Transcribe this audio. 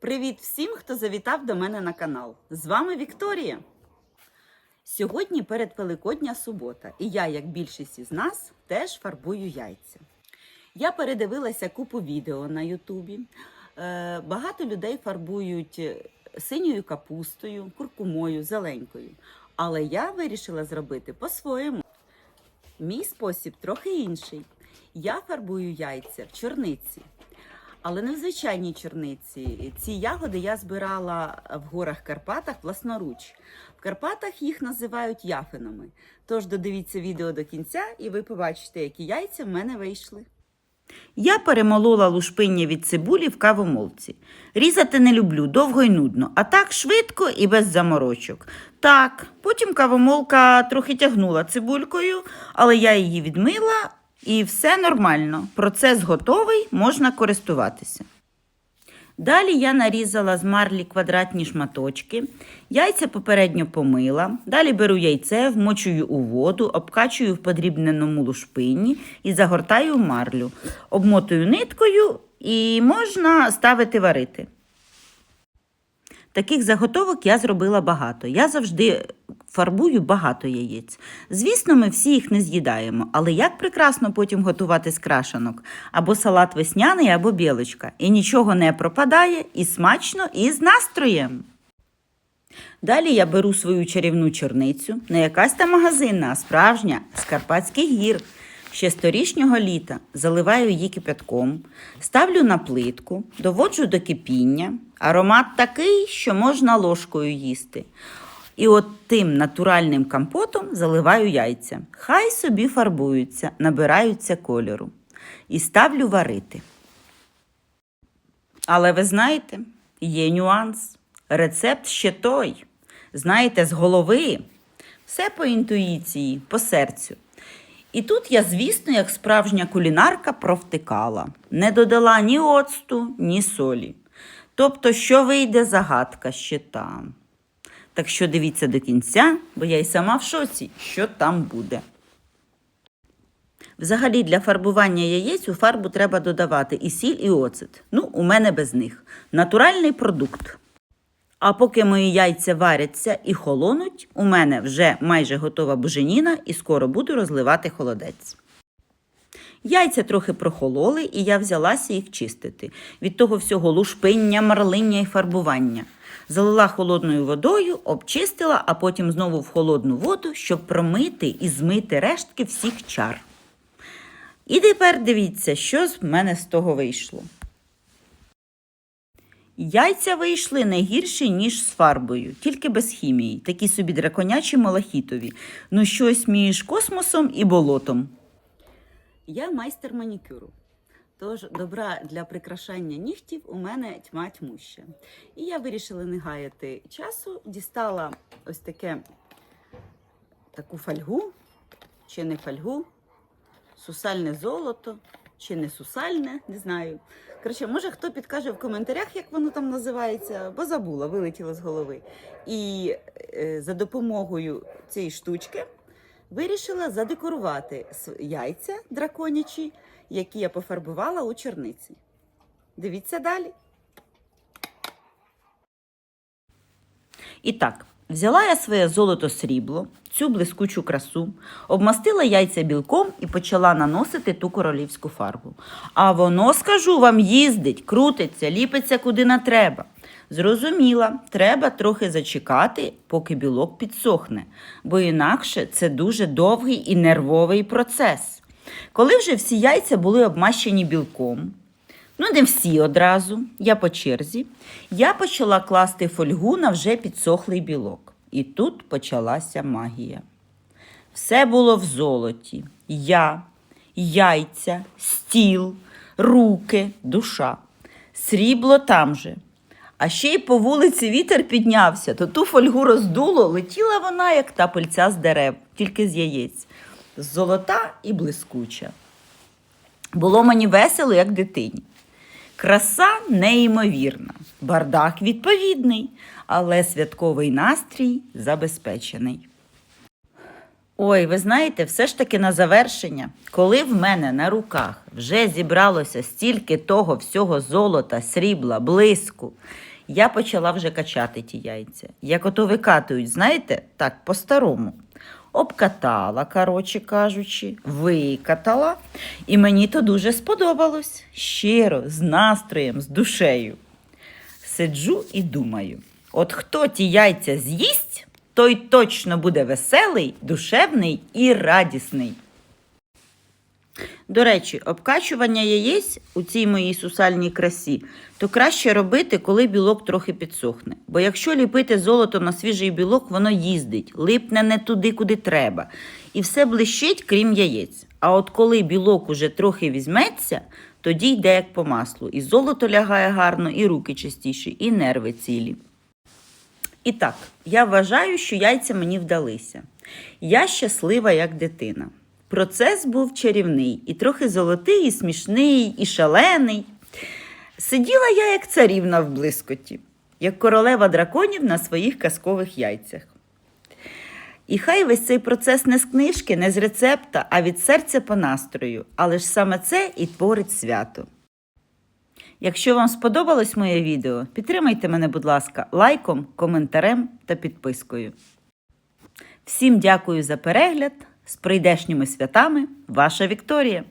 Привіт всім, хто завітав до мене на канал. З вами Вікторія. Сьогодні передвеликодня субота, і я, як більшість із нас, теж фарбую яйця. Я передивилася купу відео на Ютубі. Е, Багато людей фарбують е, синьою капустою, куркумою, зеленькою. Але я вирішила зробити по-своєму. Мій спосіб трохи інший. Я фарбую яйця в чорниці. Але не в звичайній чорниці. Ці ягоди я збирала в горах Карпатах власноруч. В Карпатах їх називають яфинами. Тож додивіться відео до кінця, і ви побачите, які яйця в мене вийшли. Я перемолола лушпиння від цибулі в кавомолці. Різати не люблю, довго й нудно, а так швидко і без заморочок. Так, потім кавомолка трохи тягнула цибулькою, але я її відмила і все нормально. Процес готовий, можна користуватися. Далі я нарізала з марлі квадратні шматочки, яйця попередньо помила. Далі беру яйце, вмочую у воду, обкачую в подрібненому лушпинні і загортаю марлю. Обмотую ниткою і можна ставити варити. Таких заготовок я зробила багато. Я завжди фарбую багато яєць. Звісно, ми всі їх не з'їдаємо, але як прекрасно потім готувати з крашанок або салат весняний, або білочка. І нічого не пропадає, і смачно, і з настроєм. Далі я беру свою чарівну чорницю, не якась там магазинна, а справжня з Карпатських гір. Ще сторічнього літа заливаю її кипятком, ставлю на плитку, доводжу до кипіння. Аромат такий, що можна ложкою їсти. І от тим натуральним компотом заливаю яйця. Хай собі фарбуються, набираються кольору. І ставлю варити. Але ви знаєте, є нюанс. Рецепт ще той. Знаєте, з голови. Все по інтуїції, по серцю. І тут я, звісно, як справжня кулінарка провтикала. Не додала ні оцту, ні солі. Тобто, що вийде, загадка ще там. Так що дивіться до кінця, бо я й сама в шоці, що там буде. Взагалі для фарбування яєць у фарбу треба додавати і сіль, і оцет. Ну, у мене без них. Натуральний продукт. А поки мої яйця варяться і холонуть, у мене вже майже готова буженіна і скоро буду розливати холодець. Яйця трохи прохололи, і я взялася їх чистити. Від того всього лушпиння, марлиння і фарбування. Залила холодною водою, обчистила, а потім знову в холодну воду, щоб промити і змити рештки всіх чар. І тепер дивіться, що з мене з того вийшло. Яйця вийшли не гірші, ніж з фарбою, тільки без хімії, такі собі драконячі малахітові. Ну, щось між космосом і болотом. Я майстер манікюру. Тож добра для прикрашання нігтів у мене тьма тьмуща. І я вирішила не гаяти часу, дістала ось таке таку фольгу, чи не фольгу, сусальне золото, чи не сусальне, не знаю. Коротше, може хто підкаже в коментарях, як воно там називається, бо забула, вилетіло з голови. І е, за допомогою цієї штучки вирішила задекорувати яйця драконячі, які я пофарбувала у черниці. Дивіться далі. І так, взяла я своє золото срібло, цю блискучу красу, обмастила яйця білком і почала наносити ту королівську фарбу. А воно, скажу вам, їздить, крутиться, ліпиться куди не треба. Зрозуміла, треба трохи зачекати, поки білок підсохне, бо інакше це дуже довгий і нервовий процес. Коли вже всі яйця були обмащені білком, Ну, не всі одразу, я по черзі. Я почала класти фольгу на вже підсохлий білок. І тут почалася магія. Все було в золоті. Я, яйця, стіл, руки, душа. Срібло там же. А ще й по вулиці вітер піднявся, то ту фольгу роздуло, летіла вона, як та пильця з дерев, тільки з яєць. Золота і блискуча. Було мені весело, як дитині. Краса неймовірна, бардак відповідний, але святковий настрій забезпечений. Ой, ви знаєте, все ж таки на завершення, коли в мене на руках вже зібралося стільки того всього золота, срібла, блиску, я почала вже качати ті яйця. Як ото викатують, знаєте, так, по-старому. Обкатала, коротше кажучи, викатала, і мені то дуже сподобалось. Щиро, з настроєм, з душею. Сиджу і думаю: от хто ті яйця з'їсть, той точно буде веселий, душевний і радісний. До речі, обкачування яєць у цій моїй сусальній красі, то краще робити, коли білок трохи підсохне. Бо якщо ліпити золото на свіжий білок, воно їздить, липне не туди, куди треба, і все блищить, крім яєць. А от коли білок уже трохи візьметься, тоді йде як по маслу. І золото лягає гарно, і руки чистіші, і нерви цілі. І так, я вважаю, що яйця мені вдалися. Я щаслива, як дитина. Процес був чарівний, і трохи золотий, і смішний, і шалений. Сиділа я, як царівна в блискоті, як королева драконів на своїх казкових яйцях. І хай весь цей процес не з книжки, не з рецепта, а від серця по настрою. Але ж саме це і творить свято. Якщо вам сподобалось моє відео, підтримайте мене, будь ласка, лайком, коментарем та підпискою. Всім дякую за перегляд. З прийдешніми святами, ваша Вікторія!